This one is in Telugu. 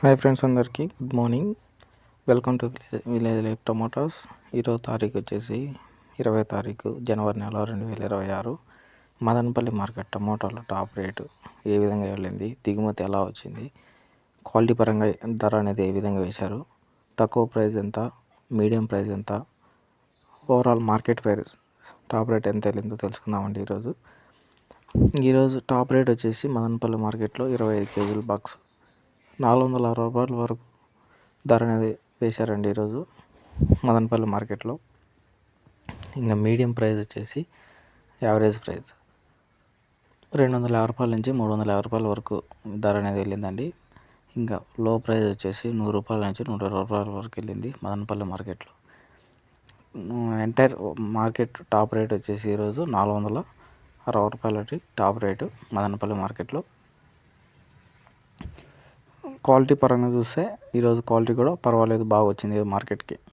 హాయ్ ఫ్రెండ్స్ అందరికీ good morning welcome to village life tomatoes ఈరోజు తారీఖు వచ్చేసి ఇరవై తారీఖు జనవరి నెల రెండు వేల ఇరవై ఆరు. మదనపల్లి మార్కెట్ టమాటాల టాప్ రేటు ఏ విధంగా వెళ్ళింది దిగుమతి ఎలా వచ్చింది క్వాలిటీ పరంగా ధర అనేది ఏ విధంగా వేశారు తక్కువ ప్రైస్ ఎంత మీడియం ప్రైస్ ఎంత overall market price top rate ఎంత వెళ్ళిందో తెలుసుకుందామండి ఈరోజు. ఈరోజు టాప్ రేట్ వచ్చేసి మదనపల్లి మార్కెట్లో ఇరవై ఐదు కేజీల బాక్స్ నాలుగు వందల అరవై రూపాయల వరకు ధర అనేది వేశారండి ఈరోజు మదనపల్లి మార్కెట్లో. ఇంకా మీడియం ప్రైస్ వచ్చేసి యావరేజ్ ప్రైస్ రెండు వందల యాభై రూపాయల నుంచి మూడు వందల యాభై రూపాయల వరకు ధర అనేది వెళ్ళిందండి. ఇంకా లో ప్రైస్ వచ్చేసి నూరు రూపాయల నుంచి నూట ఇరవై రూపాయల వరకు వెళ్ళింది మదనపల్లి మార్కెట్లో. ఎంటైర్ మార్కెట్ టాప్ రేట్ వచ్చేసి ఈరోజు నాలుగు వందల అరవై రూపాయలకి టాప్ రేటు మదనపల్లి మార్కెట్లో. క్వాలిటీ పరంగా చూస్తే ఈరోజు క్వాలిటీ కూడా పర్వాలేదు బాగా వచ్చింది మార్కెట్కి.